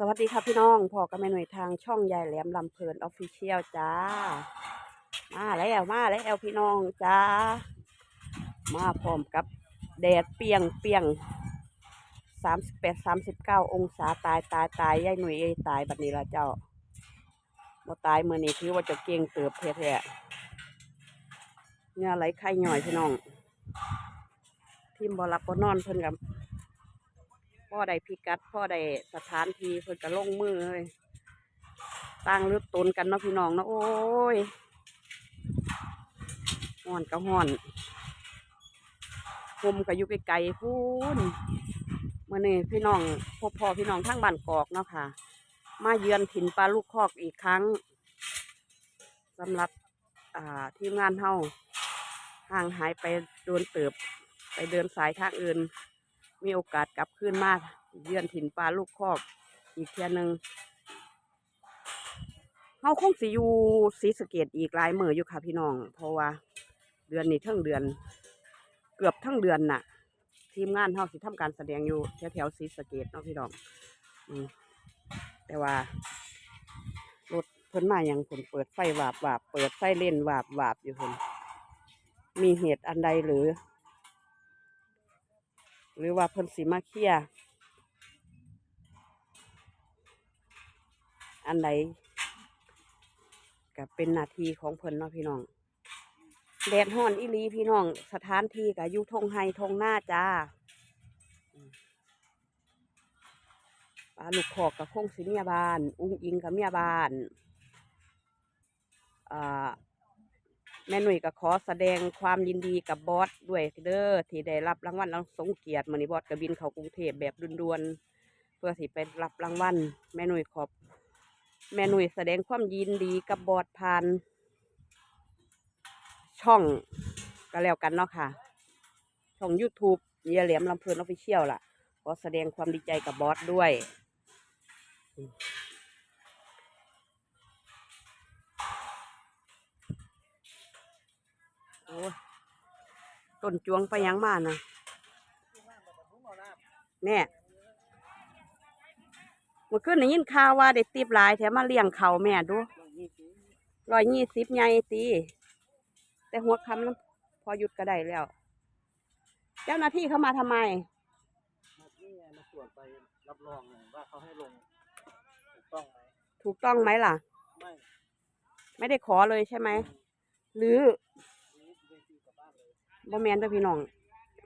สวัสดีค่ะพี่น้องพอกับแม่หน่วยทางช่องยายแหลมลำเพลินออฟฟิเชียลจ้า มาแล้วมาแล้วพี่น้องจ้า มาพร้อมกับแดดเปียงเปียงสามสิบแปดสามสิบเก้าองศาตายตายตายยายหน่วยเอ้ยตายบัดนี้ละเจ้าบ่ตายเมื่อนี้ถือว่าจะเก่งเติบแท้เหงื่อไหลไข่หน่อยพี่น้องทีมบอลับบนอนเพิ่นกับ พ่อได้พิกัด พ่อได้สถานที่เพิ่นก็ลงมือเลยตั้งรึตนกันเนาะพี่น้องเนาะโอ้ยห่อนก็ห่อนคมก็อยู่ไกลๆพูนเมื่อนี้พี่น้องพบพ่อพี่น้องทั้งบ้านกอกเนาะค่ะ มาเยือนถิ่นปลาลูกคอกอีกครั้งสำหรับทีมงานเฮาห่างหายไปโดนเติบ ไปเดินสายทางอื่น มีโอกาสกลับคืนมาเยือนถิ่นปลาลูกคอกอีกเทียหนึ่งเฮาคงสิอยู่ศรีสเกดอีกหลายมืออยู่ค่ะพี่น้อง เพราะว่าเดือนนี้ทั้งเดือน เกือบทั้งเดือนน่ะ ทีมงานเฮาสิทำการแสดงอยู่แถวแถวๆศรีสเกดเนาะพี่น้องอแต่ว่ารถเพิ่นมาอย่างผลเปิดไฟวาบวาบเปิดไฟเล่นวาบวาบอยู่คนมีเหตุอันใดหรือ หรือว่าเพิ่นสิมาเคียอันใดก็เป็นนาทีของเพิ่นเนาะพี่น้องแดดฮ้อนอีลีพี่น้อง สถานที่ก็อยู่ทงไฮทงหน้าจ้าปลาลูกขอกกับคงสิเมียบาน อุ้งอิงกับเมียบานอ่า แม่หนุ่ยก็ขอแสดงความยินดีกับบอสด้วยเด้อที่ได้รับรางวัลรางสงเกียรติมือนี้บอสก็บินเข้ากรุงเทพแบบด่วนๆเพื่อที่ไปรับรางวัลแม่หนุ่ยขอบ แม่หนุ่ยแสดงความยินดีกับบอสผ่าน ช่องก็แล้วกันเนาะค่ะ ช่อง YouTube เยียเหลียมลำเพลินออฟฟิเชียลล่ะขอแสดงความดีใจกับบอสด้วย โอ้ยต้นจวงไปยังมานะเนี่ยเมื่อคืนได้ยินข่าวว่าได้ตีบหลายแถมมาเลี้ยงเขาแม่ดูร้อยยี่สิบไงตี แต่หัวคำนั้นพอหยุดก็ได้แล้ว เจ้าหน้าที่เข้ามาทำไมมาที่ไงมาตรวจไปรับรองไงว่าเขาให้ลงถูกต้องไหมถูกต้องไหมล่ะ ไม่ ไม่ได้ขอเลยใช่ไหม หรือ บ่แมนเด้อพี่น้อง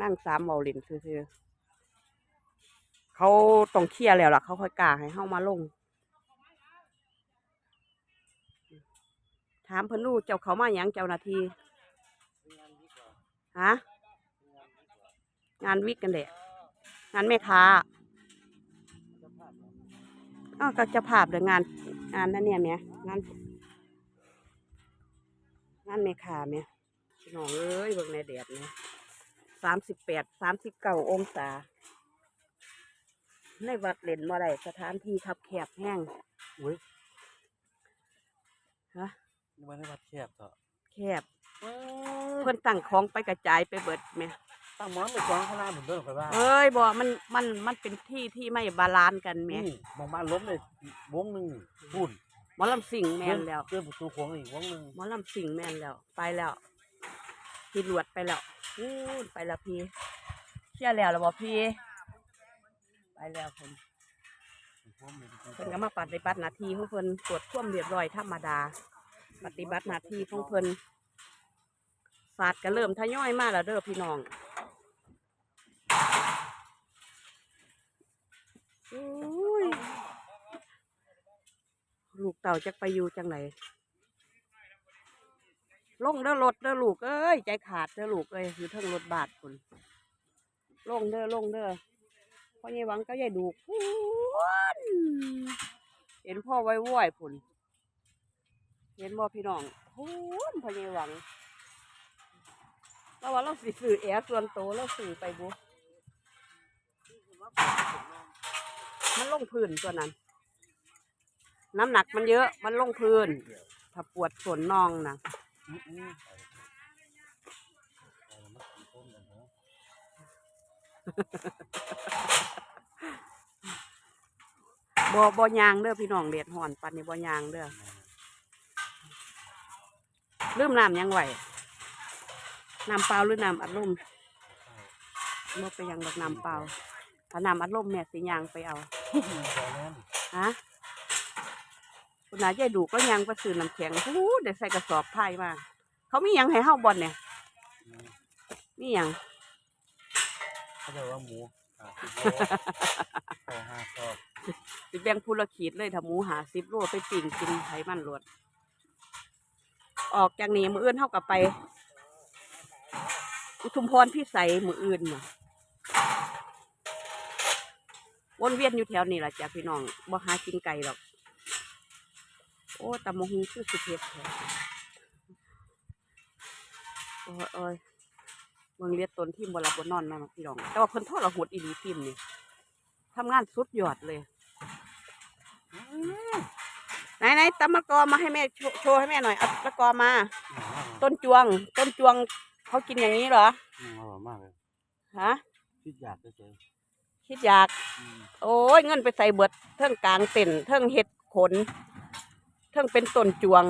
นั่งสามเบาเลินซื่อๆเขาต้องเคลียร์แล้วล่ะ เขาค่อยกล้าให้เฮามาลง ถามเพิ่นดูเจ้าเขามาหยังเจ้าหน้าที่ฮะงานวิกกันแหละงานแม่ค้าเออ้าวก็จะภาพเด้องานงานนั่นเนี่ยเมียงานงานแม่ค้าเมีย พี่น้องเอ้ยเบิ่งในแดดเนี่ยสามสิบแปดสามสิบเก้าองศา ในวัดเล่นบ่ได้สถานที่คับแคบแห้งอุ้ยฮะนี่มันได้วัดแคบเถอะแคบเพิ่นตั้งของไปกระจายไปเบิดแหม่ตั้งหมอนไปกองข้างหน้าเหมือนเดิมไปว่าเอ้ยบ่มันมันมันเป็นที่ที่ไม่บาลานซ์กันแหม่นี่มองมาล้มเลยวงหนึ่งพูดหมอลำสิงแม่นแล้วเดินประตูโค้งอีกวงหนึ่งหมอลำสิงแม่นแล้วไปแล้ว พี่หลวดไปแล้วพูดไปแล้วพี่เชื่อแล้วแล้วบ่พี่ ไปแล้วผมเพิ่นก็มาปฏิบัติหน้าที่ของเพิ่นตรวจควมเรียบร้อยธรรมดา ปฏิบัติหน้าที่ของเพิ่นศาสตร์ก็เริ่มทยอยมาแล้วเด้อพี่น้องอุ้ยลูกเต่าจะไปอยู่จังไหน ลงเด้อรถเด้อลูกเอ้ยใจขาดเด้อลูกเอ้ยอยู่เทิงรถบาทคุณลงเด้อลงเด้อพ่อใหญ่หวังก็ยายดูพูนเห็นพ่อไว้ว้อยพุ่นเห็นบ่พี่น้องพูนพ่อใหญ่หวังเราว่าเราสิสื่อแอร์ส่วนโตวเราสื่อไปบุมันลงพื้นตัวนั้น น้ำหนักมันเยอะมันลงพื้น ถ้าปวดส่วนน่องนะ อืมอืมเอาละมาต้มกันเถอะบบ่บ่ยางเด้อพี่น้องเด็ดห่อนปันนี่บ่ยางเด้อลืมน้ำยังไหวน้ำเปล่าหรือน้ำอัดลมบ่ไปยังดอกน้ำเปล่าถ้าน้ำอัดลมเนี่ยสิยางไปเอาฮะ คุณนายายดูก็ยังไปซื้อน้ำแข็งหูเดี๋ยวใส่กระสอบไผ่มาเขามีหยังให้เฮาบ่อนเนี่ยอืมมีหยังเขาเรียกว่าหมูอ่าสิบโลโลห้าชอบสิแบ่งพูละขีดเลยถ้าหมูหาสิบโลไปปิ่งกินไขมันรวดออกจากนี้มืออื่นเท่ากับไป อุทุมพรพิสัยมืออื่นน่ะวนเวียนอยู่แถวนี้แหละจ้ะพี่น้องบ่หากินไก่หรอก โอ้ตำมะฮุงคือสุดเผ็ดแท้โอ้ยโอ้ยเมืองเลียดตนที่บหลับบนนอนนะพี่น้อง แต่ว่าเพิ่นทอดละหดอีหลีพิมพ์นี่ทำงานสุดยอดเลย ไหนไหนตำมะกอมาให้แม่โชว์โชว์ให้แม่หน่อยเอามะกอมา ต้นจวง ต้นจวงเขากินอย่างนี้เหรอ อืมอร่อยมากเลยฮะ คิดอยากเฉยคิดอยากๆอืมโอ้ยเงินไปใส่เบิดเทิงกลางเต็นท์เทิงเห็ดขนเทิงเป็นต้นจวง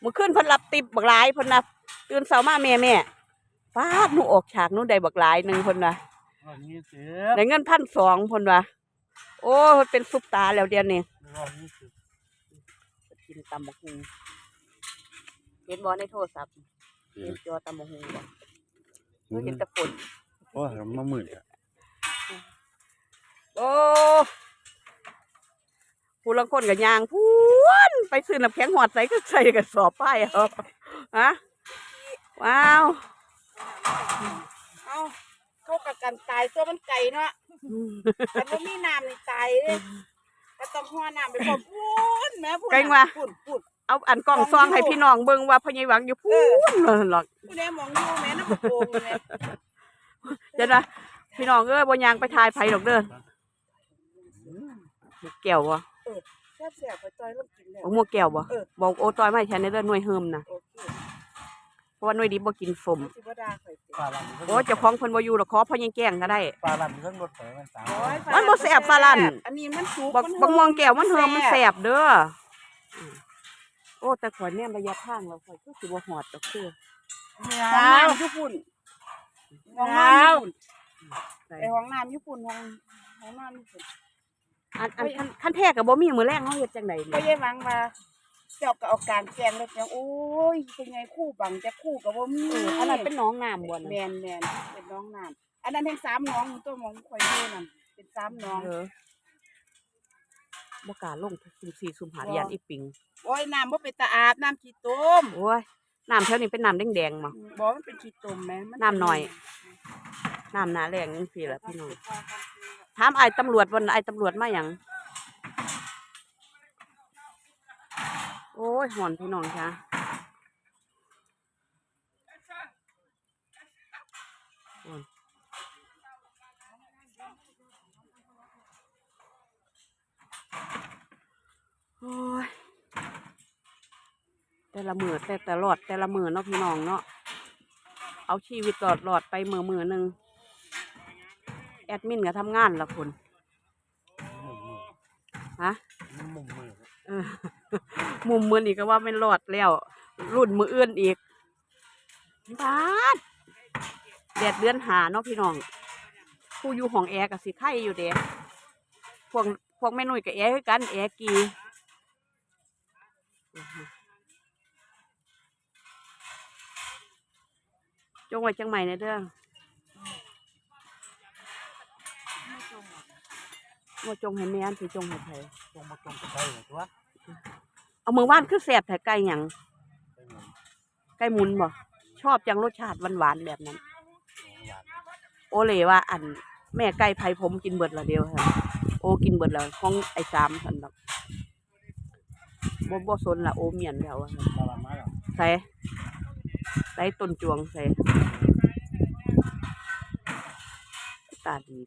เมื่อคืนเพิ่นรับติบบักหลายเพิ่นนะตื่นเช้ามาแม่แม่ป้าดหนูออกฉากหนูได้บักหลายหนึ่งเพิ่นนะอร่อยยี่สิบได้เงินพันสองเพิ่นว่าโอ้เพิ่นเป็นซุปตาแล้วเดี๋ยวนี้อร่อยยี่สิบกินตำบักฮุงเห็นบ่ในโทรศัพท์เห็นจอตำบักฮุงบ่หนูเห็นแตะปุ่นโอ้ยมะมืออะโอ้ ผู้ลังคนกับยางพูนไปซื้อน้ำแข็งหอดใส่ก็ใส่กับสอบป้ายเอาฮะว้าวเอาเข้ากับกันตายตัวมันไก่เนาะแต่ว่ามีน้ำนี่ตายเลยก็ต้องหัวน้ำไปพอพูนแม่พูนไกลว่าพูนพูนเอาอันกล้องซองให้พี่น้องเบิ่งว่าพอใหญหวังอยู่พูนหรอกพูนแม่มองอยู่แม่น้ำกระโปรงแม่เดี๋ยวนะพี่น้องเอ้ยบ่ยางไปทายไผดอกเด้อหมวกแก้วบ่แซ่บแซ่บไปต่อยลูกกินแล้ว เอาหมวกแก้วบ่เออ บอกโอตอยมาให้แทนในเด้อหน่วยเฮิมนะโอเคเพราะว่าหน่วยดีบ่กินสมสิบ่ด่าข่อยสิปลาลันโอ้เจ้าของเพิ่นบ่อยู่หรอกขอพ่อยังแกล้งก็ได้ ปลาลันเครื่องรถเผยมันสามโอ้ยมันบ่แซ่บฝรั่ง อันนี้มันสุกบักมันบักหม่วองแก้วมันเฮิมมันแสบเด้ออืมโอ้แต่ข่อยเนี่ยระยะทางเราข่อยคือสิบ่ฮอดดอกคือห้องน้ำญี่ปุ่นห้องน้ำญี่ปุ่นใส่ไอห้องน้ำญี่ปุ่นห้องห้องน้ำญี่ปุ่น อันอันคันคันแท้ก็บ่มีมื้อแรงเฮาเฮ็ดจังได๋ก็นี่ยัยหวังว่าเจ้าก็เอาการแกงแล้วจังโอ้ยเป็นไงคู่บังจะคู่กับบ่มีเอออันนั้นเป็นหน้องน้ำบ่แมน่ะนแมนเป็นน้องน้ำอันนั้นทั้งสามน้องตัวมองคอยดูนั่นเป็นสามน้อง เออบ่กล้าลงซุ่มสี่ซุ่มหาย่านอีปิงโอ้ยน้ำบ่เป็นตาอาบน้ำขี้ต้มโอ้ยน้ำแถวนี้เป็นน้ำแดงๆมาบอกมันเป็นขี้ต้มแม่มัน้ำหน่อย น้ำหนาแรงจังซี่ล่ะพี่น้อง ถามไอ้ตำรวจวันอ้ตำรวจมาหยังโอ้ยหอนพี่น้องจ้ะโอ้ยโอ้ยแต่ละมือแต่แต่หลอดแต่ละมือเนาะพี่น้องเนาะเอาชีวิตหลอดหลอดไปมือมือหนึ่ง แอดมินก็ทำงานละคุณฮะมุมมือเออมุมมือนี่ก็ว่าไม่รอดแล้ว รุ่นมืออื่นอีกบ้านแดดเดือนหาเนาะพี่น้อง ผู้อยู่ห้องแอร์กับสิไข่อยู่เด้พวกพวกแม่นุ่ยกับแอร์กันแอร์กีจงไว้จังใหม่ในเด้อ มาจงให้แม่นสิจงให้ไผตรงมาตรงกับไก่ตัวเอามือว่านคือแสบแต่ไก่หยังไก่หมุนไก่หมุนบ่ชอบจังรสชาติหวานๆแบบนั้นหวานโอเลว่าอันแม่ไก่ไผ่ผมกินเบิดละเดียวค่ะโอกินเบิดแล้วของไอ้สามสันดอกบ่บ่สนละโอเมียนแล้วอะปลาลันมาแล้วใส่ใส่ต้นจวงใส่ตาดี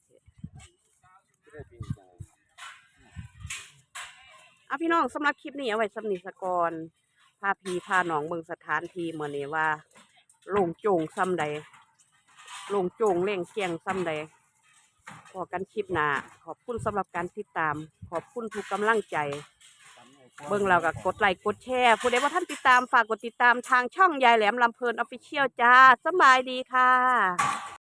เอาพี่น้องสำหรับคลิปนี้เอาไว้สำนิสกรพาพีพาหนองเบิงสถานทีเมื่อนี้ว่าลงโจงซ้ำใดลงโจงเล่งเกียงซ้ำใดพอกันคลิปหน้าขอบคุณสำหรับการติดตาม ขอบคุณทุกกำลังใจ เบิ่งเราก็กดไลค์กดแชร์ผู้ใดว่าท่านติดตามฝากกดติดตามทางช่องยายแหลมลำเพลินออฟฟิเชียลจ้าสบายดีค่ะ